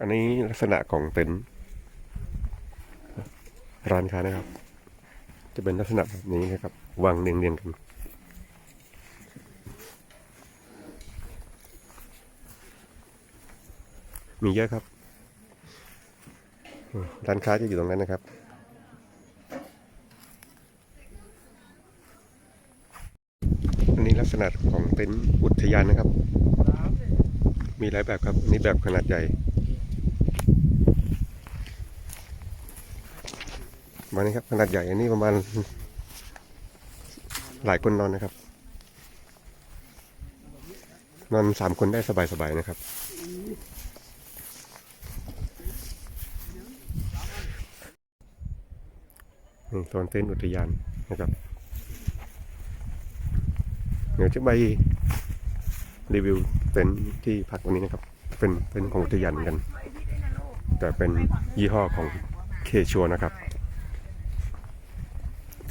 อันนี้ลักษณะของเต็นท์ร้านค้านะครับ จะเป็นลักษณะแบบนี้นะครับวางเรียงๆกัน มีเยอะครับร้านค้าจะอยู่ตรงนั้นนะครับอันนี้ลักษณะของเต็นท์อุทยานนะครับ มีหลายแบบครับอันนี้แบบขนาดใหญ่ มานี่ครับขนาดใหญ่อันนี้ประมาณหลายคนนอนนะครับ นอนสามคนได้สบายๆนะครับนี่โซนเต็นท์อุทยานนะครับ เดี๋ยวจะไปรีวิวเต็นท์ที่พักวันนี้นะครับ เป็นเป็นของอุทยานกัน แต่เป็นยี่ห้อของเคชัวนะครับ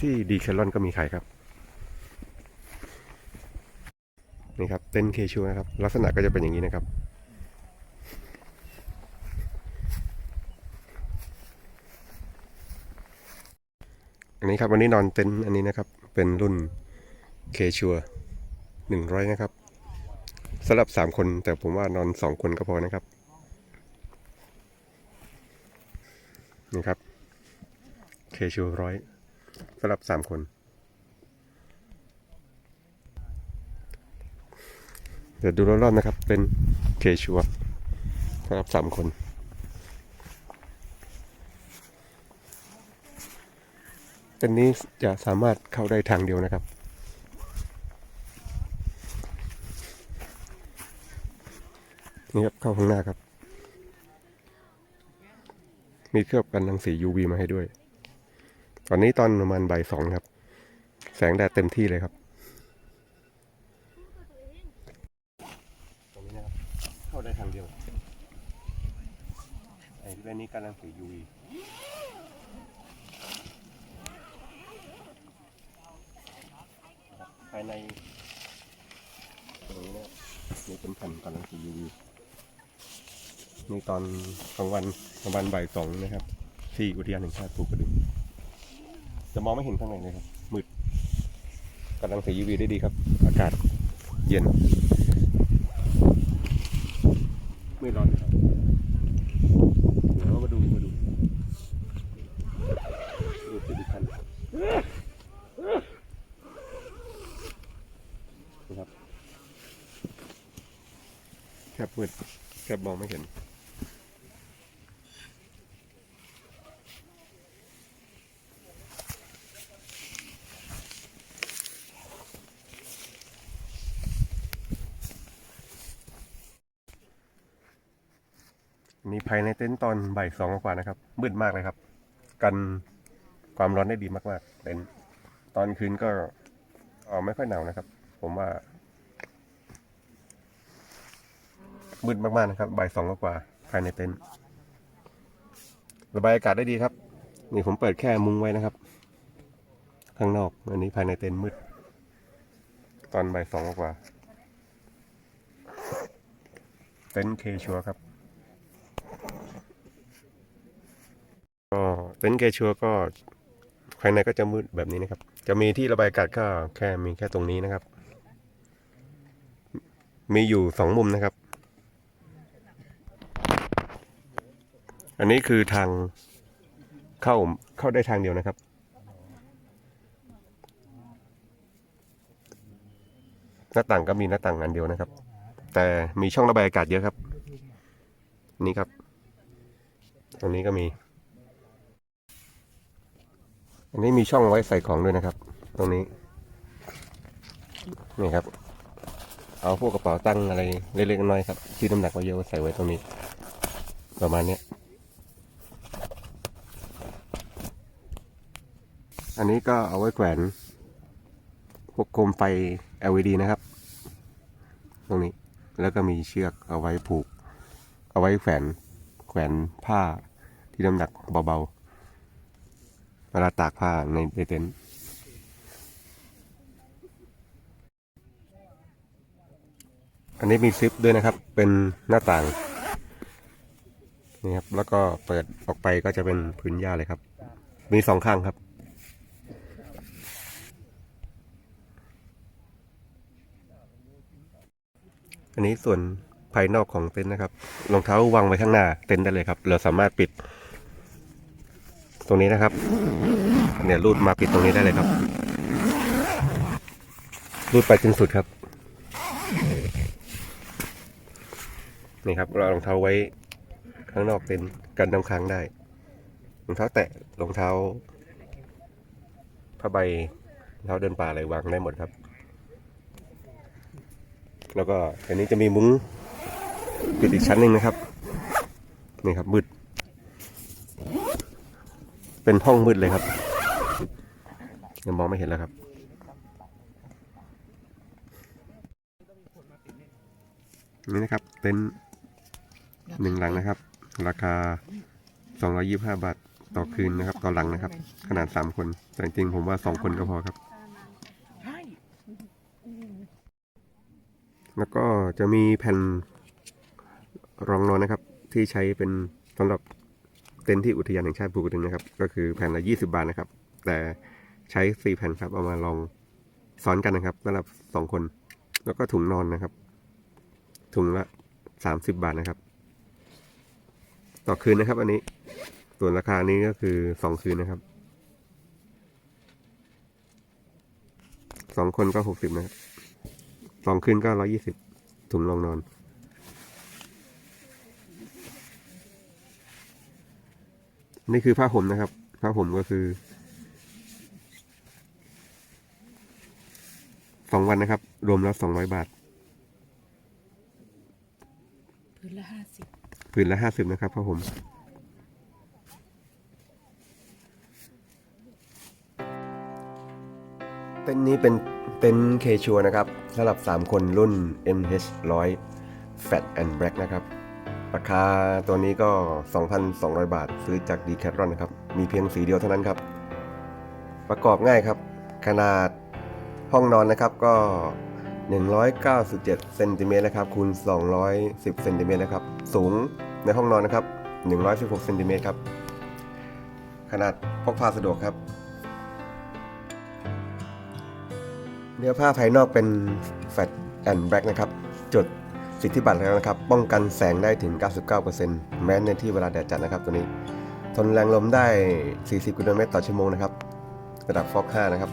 ที่ดีแคลอนก็มีขายครับ นี่ครับ เต็นเคชัวนะครับ ลักษณะก็จะเป็นอย่างนี้นะครับ อันนี้ครับวันนี้นอนเต็นอันนี้นะครับ เป็นรุ่นเคชัวหนึ่งร้อยนะครับสำหรับสามคนแต่ผมว่านอนสองคนก็พอนะครับนี่ครับเคชัวร้อย สำหรับสามคน เดี๋ยวดูรอบๆนะครับ เป็นเคชัวสำหรับสามคนเต็นนี้จะสามารถเข้าได้ทางเดียวนะครับนี่ครับเข้าข้างหน้าครับ มีเครือบกันรังสี UV มาให้ด้วย ตอนนี้ตอนประมาณบ่ายสองครับ แสงแดดเต็มที่เลยครับตรงนี้นะครับเข้าได้ทางเดียวไอ้เรื่องนี้กันรังสี UV ภายในตรงนี้นะนี่เป็นแผ่นกันรังสี UV นี่ตอนกลางวันประมาณบ่ายสองนะครับ ที่อุทยานแห่งชาติภูกระดึง จะมองไม่เห็นข้างในเลยครับ มืดกันรังใสี UV ได้ดีครับ อากาศเย็น ไม่ร้อนครับเดี๋ยวมาดูมาดูดูติดคันนะครับแคบมืดแคบมองไม่เห็น นี่ภายในเต็นท์ตอนบ่ายสองกว่านะครับ มืดมากเลยครับ กันความร้อนได้ดีมากๆเต็นท์ตอนคืนก็ออไม่ค่อยหนาวนะครับ ผมว่า มืดมากๆนะครับบ่ายสองกว่าภายในเต็นท์ระบายอากาศได้ดีครับ นี่ผมเปิดแค่มุ้งไว้นะครับ ข้างนอกอันนี้ภายในเต็นท์มืด ตอนบ่ายสองกว่าเต็นท์เคชัวครับ ก็เต็นท์เกชัวก็ภายในก็จะมืดแบบนี้นะครับ จะมีที่ระบายอากาศก็แค่มีแค่ตรงนี้นะครับ มีอยู่สองมุมนะครับ อันนี้คือทางเข้าเข้าได้ทางเดียวนะครับหน้าต่างก็มีหน้าต่างอันเดียวนะครับ แต่มีช่องระบายอากาศเยอะครับ นี่ครับ ตรงนี้ก็มี อันนี้มีช่องไว้ใส่ของด้วยนะครับ ตรงนี้ นี่ครับ เอาพวกกระเป๋าตั้งอะไรเล็กๆน้อยๆครับที่น้ำหนักไว้เยอะใส่ไว้ตรงนี้ ประมาณนี้อันนี้ก็เอาไว้แขวนพวกโคมไฟ LED นะครับ ตรงนี้แล้วก็มีเชือกเอาไว้ผูก เอาไว้แขวนแขวนผ้าที่น้ำหนักเบาๆ เวลาตากผ้าในในเต็นท์อันนี้มีซิปด้วยนะครับ เป็นหน้าต่างนี่ครับ แล้วก็เปิดออกไปก็จะเป็นพื้นหญ้าเลยครับ มีสองข้างครับ อันนี้ส่วนภายนอกของเต็นท์นะครับ รองเท้าวางไว้ข้างหน้าเต็นท์ได้เลยครับ เราสามารถปิด ตรงนี้นะครับ เนี่ยรูดมาปิดตรงนี้ได้เลยครับ รูดไปจนสุดครับ นี่ครับเรารองเท้าไว้ข้างนอกเต็นกันน้ำค้างได้รองเท้าแตะรองเท้าผ้าใบเท้าเดินป่าอะไรวางได้หมดครับ แล้วก็อันนี้จะมีมุ้งปิดอีกชั้นหนึ่งนะครับ นี่ครับมืด เป็นห้องมืดเลยครับยังมองไม่เห็นแล้วครับ นี่นะครับเต็นท์หนึ่งหลังนะครับ ราคา 225 บาทต่อคืนนะครับ ต่อหลังนะครับ ขนาด 3 คน แต่จริงๆผมว่า 2 คนก็พอครับ แล้วก็จะมีแผ่นรองนอนนะครับ ที่ใช้เป็นสำหรับ เต็นท์ที่อุทยานแห่งชาติภูกระดึงนะครับ ก็คือแผ่นละ 20 บาทนะครับ แต่ใช้ 4 แผ่นครับ เอามาลองซ้อนกันนะครับสำหรับสองคน แล้วก็ถุงนอนนะครับ ถุงละ 30 บาทนะครับ ต่อคืนนะครับ อันนี้ ส่วนราคานี้ก็คือสองคืนนะครับสองคนก็หกสิบนะครับสองคืนก็ร้อยี่สิบถุงรองนอน นี่คือผ้าห่มนะครับ ผ้าห่มก็คือสองวันนะครับ รวมแล้วสองร้อยบาท พื้นละห้าสิบผืนละห้าสิบนะครับผ้าห่มเต็นท์นี้เป็นเต็นท์เคชัวนะครับสำหรับ 3 คนรุ่น MH 100 Fat and Black นะครับ ราคาตัวนี้ก็ 2,200 บาทซื้อจาก d c a t h l o n นะครับ มีเพียงสีเดียวเท่านั้นครับ ประกอบง่ายครับ ขนาดห้องนอนนะครับก็ 197เซนติเมตรนะครับคูณ210เซนติเมตรนะครับ สูงในห้องนอนนะครับ 116เซนติเมตรครับ ขนาดพกพาสะดวกครับ เนื้อผ้าภายนอกเป็นแฟตแอนด์แบล็กนะครับ จุด สิทธิบัตรแล้วนะครับ ป้องกันแสงได้ถึง 99%แม้ในที่เวลาแดดจัดนะครับตัวนี้ ทนแรงลมได้ 40กิโลเมตรต่อชั่วโมงนะครับ ระดับฟอก5นะครับ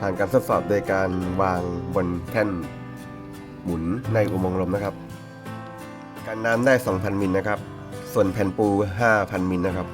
ผ่านการทดสอบโดยการวางบนแท่นหมุนในอุโมงค์ลมนะครับ การน้ำได้ 2,000 มิลนะครับ ส่วนแผ่นปู 5,000 มิลนะครับ